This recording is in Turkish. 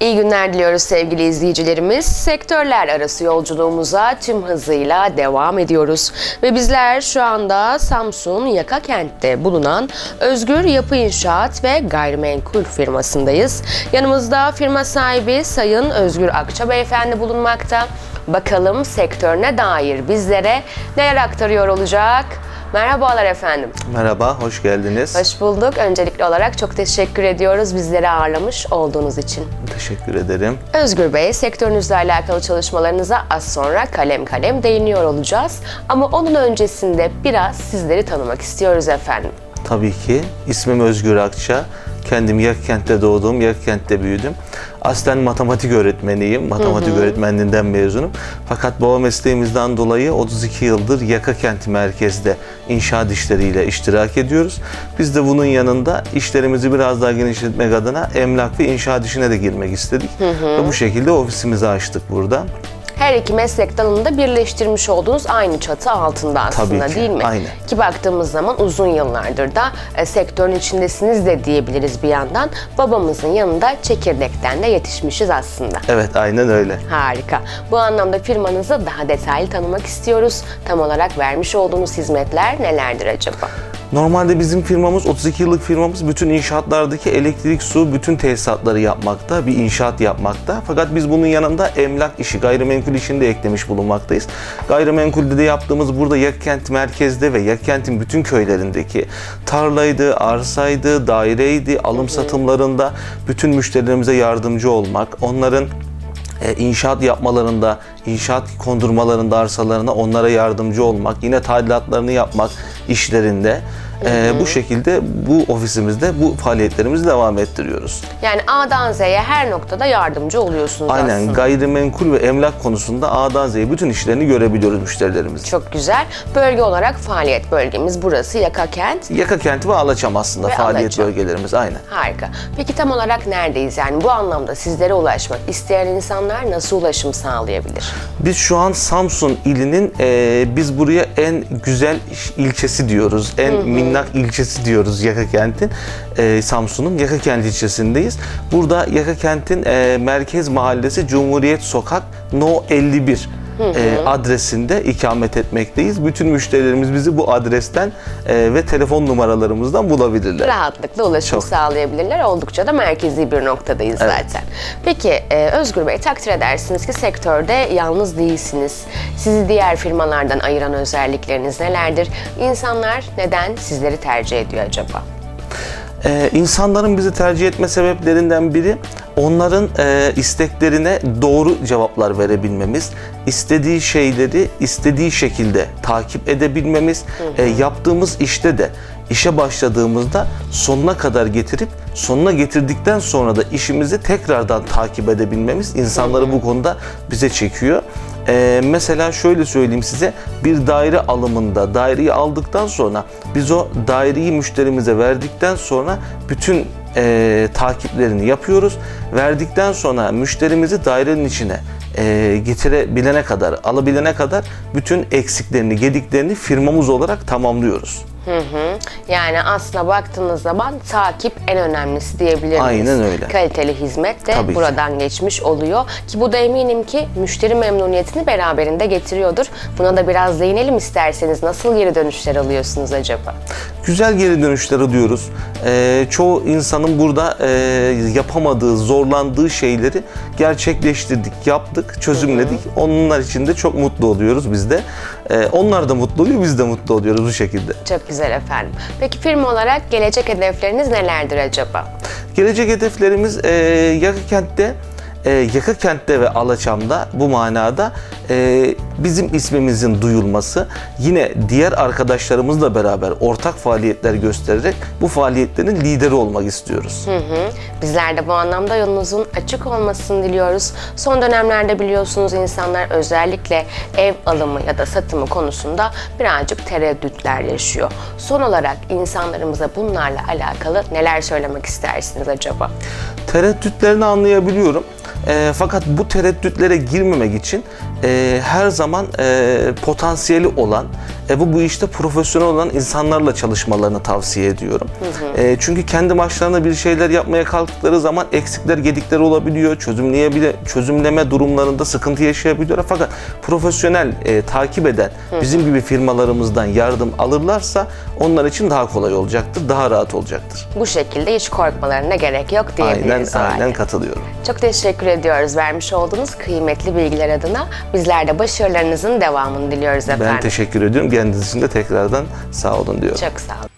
İyi günler diliyoruz sevgili izleyicilerimiz. Sektörler arası yolculuğumuza tüm hızıyla devam ediyoruz. Ve bizler şu anda Samsun Yaka Kent'te bulunan Özgür Yapı İnşaat ve Gayrimenkul firmasındayız. Yanımızda firma sahibi Sayın Özgür Akça Beyefendi bulunmakta. Bakalım sektörüne dair bizlere neler aktarıyor olacak? Merhabalar efendim. Merhaba, hoş geldiniz. Hoş bulduk. Öncelikli olarak çok teşekkür ediyoruz bizleri ağırlamış olduğunuz için. Teşekkür ederim. Özgür Bey, sektörünüzle alakalı çalışmalarınıza az sonra kalem kalem değiniyor olacağız. Ama onun öncesinde biraz sizleri tanımak istiyoruz efendim. Tabii ki ismim Özgür Akça. Kendim Yakkent'te doğdum, Yakkent'te büyüdüm. Aslen matematik öğretmeniyim. Matematik öğretmenliğinden mezunum. Fakat baba mesleğimizden dolayı 32 yıldır Yaka Kent merkezde inşaat işleriyle iştirak ediyoruz. Biz de bunun yanında işlerimizi biraz daha genişletmek adına emlak ve inşaat işine de girmek istedik. Ve bu şekilde ofisimizi açtık burada. Her iki meslek dalını da birleştirmiş olduğunuz aynı çatı altında aslında Tabii ki, değil mi? aynen. Ki baktığımız zaman uzun yıllardır da e, sektörün içindesiniz de diyebiliriz bir yandan. Babamızın yanında çekirdekten de yetişmişiz aslında. Evet, aynen öyle. Harika. Bu anlamda firmanızı daha detaylı tanımak istiyoruz. Tam olarak vermiş olduğunuz hizmetler nelerdir acaba? Normalde bizim firmamız 32 yıllık firmamız bütün inşaatlardaki elektrik, su, bütün tesisatları yapmakta, bir inşaat yapmakta. Fakat biz bunun yanında emlak işi, gayrimenkul işini de eklemiş bulunmaktayız. Gayrimenkulde de yaptığımız burada Yakkent merkezde ve Yakkent'in bütün köylerindeki tarlaydı, arsaydı, daireydi, alım satımlarında bütün müşterilerimize yardımcı olmak, onların e, inşaat yapmalarında, inşaat kondurmalarında arsalarına onlara yardımcı olmak, yine tadilatlarını yapmak işlerinde e, bu şekilde bu ofisimizde bu faaliyetlerimizi devam ettiriyoruz. Yani A'dan Z'ye her noktada yardımcı oluyorsunuz Aynen aslında. gayrimenkul ve emlak konusunda A'dan Z'ye bütün işlerini görebiliyoruz müşterilerimizin. Çok güzel. Bölge olarak faaliyet bölgemiz burası Yaka Kent. Yaka kenti ve Alaçam aslında Ve faaliyet Alaçam. bölgelerimiz aynen. Harika. Peki tam olarak neredeyiz? Yani bu anlamda sizlere ulaşmak isteyen insanlar nasıl ulaşım sağlayabilir? Biz şu an Samsun ilinin e, biz buraya en güzel ilçesi diyoruz. En minnak ilçesi diyoruz Yaka kentin. E, Samsun'un Yaka kent ilçesindeyiz. Burada Yaka kentin e, merkez mahallesi Cumhuriyet Sokak No 51 e, adresinde ikamet etmekteyiz. Bütün müşterilerimiz bizi bu adresten e, ve telefon numaralarımızdan bulabilirler. Rahatlıkla ulaşım Çok. sağlayabilirler. Oldukça da merkezi bir noktadayız zaten. Peki e, Özgür Bey takdir edersiniz ki sektörde yalnız değilsiniz. Sizi diğer firmalardan ayıran özellikleriniz nelerdir? İnsanlar neden sizleri tercih ediyor acaba? Ee, insanların bizi tercih etme sebeplerinden biri onların e, isteklerine doğru cevaplar verebilmemiz, istediği şeyleri istediği şekilde takip edebilmemiz, e, yaptığımız işte de işe başladığımızda sonuna kadar getirip sonuna getirdikten sonra da işimizi tekrardan takip edebilmemiz insanları bu konuda bize çekiyor. Ee, mesela şöyle söyleyeyim size bir daire alımında daireyi aldıktan sonra biz o daireyi müşterimize verdikten sonra bütün e, takiplerini yapıyoruz. Verdikten sonra müşterimizi dairenin içine e, getirebilene kadar, alabilene kadar bütün eksiklerini, gediklerini firmamız olarak tamamlıyoruz. Hı hı. Yani aslına baktığınız zaman takip en önemlisi diyebiliriz. Aynen öyle. Kaliteli hizmet de Tabii ki. buradan geçmiş oluyor. Ki bu da eminim ki müşteri memnuniyetini beraberinde getiriyordur. Buna da biraz değinelim isterseniz. Nasıl geri dönüşler alıyorsunuz acaba? Güzel geri dönüşler alıyoruz. Ee, çoğu insanın burada e, yapamadığı, zorlandığı şeyleri gerçekleştirdik, yaptık, çözümledik. Onlar için de çok mutlu oluyoruz biz de. Ee, onlar da mutlu oluyor, biz de mutlu oluyoruz bu şekilde. Çok güzel efendim. Peki firma olarak gelecek hedefleriniz nelerdir acaba? Gelecek hedeflerimiz e, Yakakent'te, e, Yakakent'te ve Alaçam'da bu manada e, bizim ismimizin duyulması, yine diğer arkadaşlarımızla beraber ortak faaliyetler göstererek bu faaliyetlerin lideri olmak istiyoruz. Hı hı. Bizler de bu anlamda yolunuzun açık olmasını diliyoruz. Son dönemlerde biliyorsunuz insanlar özellikle ev alımı ya da satımı konusunda birazcık tereddütler yaşıyor. Son olarak insanlarımıza bunlarla alakalı neler söylemek istersiniz acaba? Tereddütlerini anlayabiliyorum. E, fakat bu tereddütlere girmemek için e, her zaman e, potansiyeli olan, e, bu bu işte profesyonel olan insanlarla çalışmalarını tavsiye ediyorum. E, çünkü kendi başlarına bir şeyler yapmaya kalktıkları zaman eksikler, gedikler olabiliyor. Çözümleyebile, çözümleme durumlarında sıkıntı yaşayabiliyor. Fakat profesyonel e, takip eden bizim gibi firmalarımızdan yardım alırlarsa onlar için daha kolay olacaktır, daha rahat olacaktır. Bu şekilde hiç korkmalarına gerek yok Aynen, diyebiliriz halde. aynen katılıyorum. Çok teşekkür ediyoruz vermiş olduğunuz kıymetli bilgiler adına. Bizler de başarılarınızın devamını diliyoruz efendim. Ben teşekkür ediyorum. Kendiniz için de tekrardan sağ olun diyorum. Çok sağ olun.